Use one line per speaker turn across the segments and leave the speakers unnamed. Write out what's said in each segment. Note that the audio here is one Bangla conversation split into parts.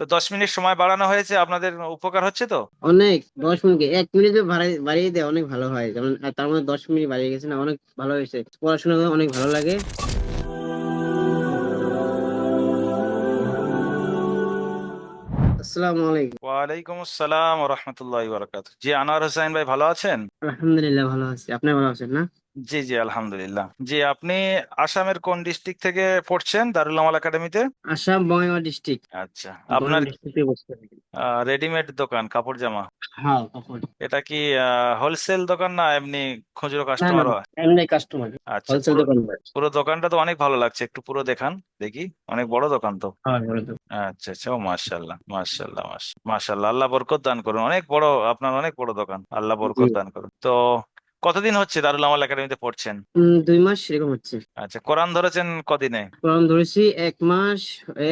তো দশ মিনিট সময় বাড়ানো হয়েছে, আপনাদের উপকার হচ্ছে তো?
অনেক, দশ মিনিট, এক মিনিট বাড়িয়ে দেয়, অনেক ভালো হয়। যেমন, তার মধ্যে দশ মিনিট বাড়িয়ে গেছে না, অনেক ভালো হয়েছে। পড়াশোনা অনেক ভালো লাগে। আসসালামু আলাইকুম।
ওয়ালাইকুম আসসালাম রহমতুল্লাহ বারাকাত জি আনোয়ার হোসেন ভাই ভালো আছেন?
আলহামদুলিল্লাহ ভালো আছি। আপনি ভালো আছেন না?
জি জি আলহামদুলিল্লাহ। জি আপনি আসামের কোন ডিস্ট্রিক্ট থেকে পড়ছেন দারুল আমাল একাডেমিতে?
আসাম ডিস্ট্রিক্ট
আচ্ছা আপনার
ডিস্ট্রিক্টে
রেডিমেড দোকান কাপড় জামা।
হ্যাঁ তখন।
এটা কি হোলসেল দোকান না এমনি খুচরো কাস্টমার
এমনি কাস্টমার
আচ্ছা
হোলসেল
পুরো
দোকান
পুরো দোকানটা তো অনেক ভালো লাগছে একটু পুরো দেখান দেখি। অনেক বড় দোকান তো।
হ্যাঁ।
আচ্ছা আচ্ছা ও মাশাল্লাহ মাশাল্লাহ মাশাল্লাহ আল্লাহ বরকত দান করুন। অনেক বড় আপনার অনেক বড় দোকান। আল্লাহ বরকত দান করুন। তো কতদিন হচ্ছে দারুল আমাল একাডেমিতে পড়ছেন?
দুই মাস এরকম হচ্ছে।
আচ্ছা কোরআন ধরেছেন কদিনে?
কোরআন ধরেছি এক মাস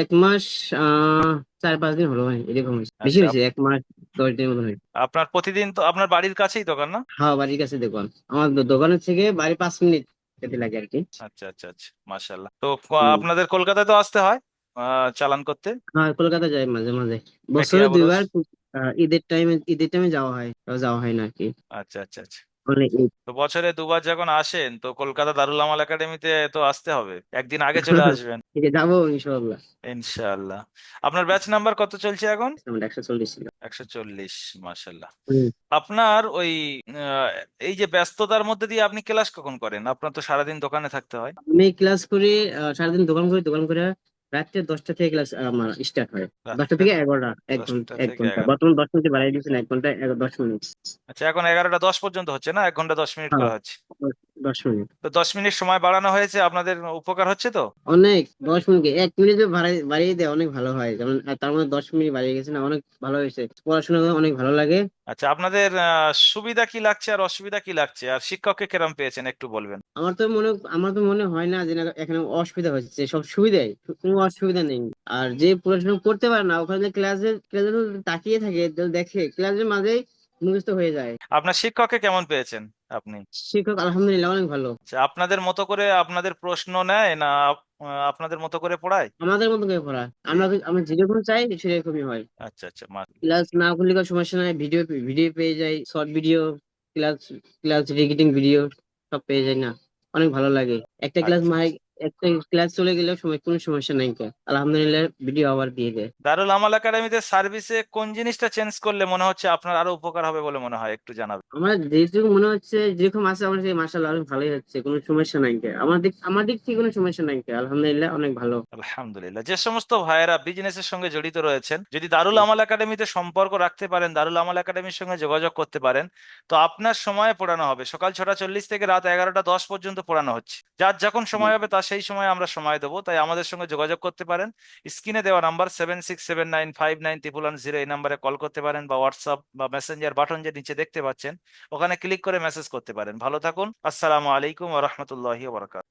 এক মাস আহ চার পাঁচ দিন হলো ভাই এরকম হয়েছে। বেশি
আচ্ছা
হয়েছে এক মাস দশ দিনের মতো হয়েছে।
আপনার প্রতিদিন তো আপনার বাড়ির কাছেই দোকান না?
হ্যাঁ বাড়ির কাছে দোকান। আমার দোকানের থেকে বাড়ি পাঁচ মিনিট যেতে লাগে আর কি।
আচ্ছা আচ্ছা আচ্ছা মাশাল্লাহ তো। আপনাদের কলকাতায় তো আসতে হয় চালান করতে?
হ্যাঁ কলকাতা যাই মাঝে মাঝে। বছরে দুইবার ঈদের টাইমে ঈদের টাইমে যাওয়া হয় যাওয়া হয় না আর কি।
আচ্ছা আচ্ছা আচ্ছা। তো বছরে দুবার যখন আসেন তো কলকাতা দারুল আমাল একাডেমিতে তো আসতে হবে। একদিন আগে চলে আসবেন।
ঠিক আছে যাব ইনশাল্লাহ
ইনশাআল্লাহ। আপনার ব্যাচ নাম্বার কত চলছে এখন?
একশো চল্লিশ
একশো চল্লিশ মাশাল্লাহ আপনার ওই এই যে ব্যস্ততার মধ্যে দিয়ে আপনি ক্লাস কখন করেন? আপনার তো সারাদিন দোকানে থাকতে হয়।
আমি ক্লাস করি সারাদিন দোকান করি দোকান করে রাত্রে দশটা থেকে ক্লাস আমার স্টার্ট হয়। দশটা থেকে এগারোটা এক ঘণ্টা এক
ঘণ্টা।
বর্তমানে দশ মিনিট বাড়াই দিয়েছেন এক ঘণ্টা দশ মিনিট।
আচ্ছা এখন এগারোটা দশ পর্যন্ত হচ্ছে না? এক ঘণ্টা দশ মিনিট
হ্যাঁ।
করা হচ্ছে।
দশ মিনিট
তো দশ মিনিট সময় বাড়ানো হয়েছে আপনাদের উপকার হচ্ছে তো?
অনেক দশ মিনিট এক মিনিট বাড়িয়ে দেয় অনেক ভালো হয়। যেমন তার মধ্যে দশ মিনিট বাড়িয়ে গেছে না অনেক ভালো হয়েছে। পড়াশোনা অনেক ভালো লাগে।
আচ্ছা আপনাদের আহ, সুবিধা কি লাগছে আর অসুবিধা কি লাগছে? আর শিক্ষককে কেরম পেয়েছেন একটু বলবেন?
আমার তো মনে আমার তো মনে হয় না যে এখানে অসুবিধা হচ্ছে সব সুবিধাই কোনো অসুবিধা নেই। আর যে পড়াশোনা করতে পারে না ওখানে ক্লাসে ক্লাসে তাকিয়ে থাকে দেখে ক্লাসের মাঝেই মুখস্থ হয়ে যায়।
আপনার শিক্ষককে কেমন পেয়েছেন আপনি?
শিক্ষক আলহামদুলিল্লাহ অনেক ভালো।
আচ্ছা আপনাদের মতো করে আপনাদের প্রশ্ন নেয় না আপ- আপনাদের মতো করে পড়ায়?
আমাদের মতো করে পড়া আমরা আমরা যেরকম চাই সেরকমই হয়।
আচ্ছা আচ্ছা মা-
ক্লাস না করলে কোনো সমস্যা নাই। ভিডিও ভিডিও পেয়ে যাই short video class class recording video সব পেয়ে যাই না। অনেক ভালো লাগে। একটা ক্লাস
আচ্ছা।
মাই একটা ক্লাস চলে সময় কোনো সমস্যা নাই কে। আলহামদুলিল্লাহ ভিডিও আবার দিয়ে দেয়।
দারুল আমাল একাডেমিতে সার্ভিসে কোন জিনিসটা চেঞ্জ করলে মনে হচ্ছে আপনার আরও উপকার হবে বলে মনে হয়? একটু জানাবেন।
আমার যেটুকু মনে হচ্ছে যেরকম আছে আমার সেই মাসাল্লাহ অনেক ভালোই হচ্ছে কোনো সমস্যা নাই কে। আমার দিক আমার দিক থেকে কোনো সমস্যা নাই কে আলহামদুলিল্লাহ অনেক ভালো।
আলহামদুলিল্লাহ যে সমস্ত ভাইয়েরা বিজনেসের সঙ্গে জড়িত রয়েছেন যদি দারুল আমাল একাডেমিতে সম্পর্ক রাখতে পারেন দারুল আমাল একাডেমির সঙ্গে যোগাযোগ করতে পারেন তো আপনার সময়ে পড়ানো হবে। সকাল ছটা চল্লিশ থেকে রাত এগারোটা দশ পর্যন্ত পড়ানো হচ্ছে। যার যখন সময় হবে তার সেই সময় আমরা সময় দেবো, তাই আমাদের সঙ্গে যোগাযোগ করতে পারেন। স্ক্রিনে দেওয়া number seven six seven nine five nine one zero এই নাম্বারে কল করতে পারেন বা হোয়াটসঅ্যাপ বা মেসেঞ্জার বাটন যে নিচে দেখতে পাচ্ছেন, ওখানে ক্লিক করে মেসেজ করতে পারেন। ভালো থাকুন, আসসালামু আলাইকুম রাহমাতুল্লাহি
আসসালাম।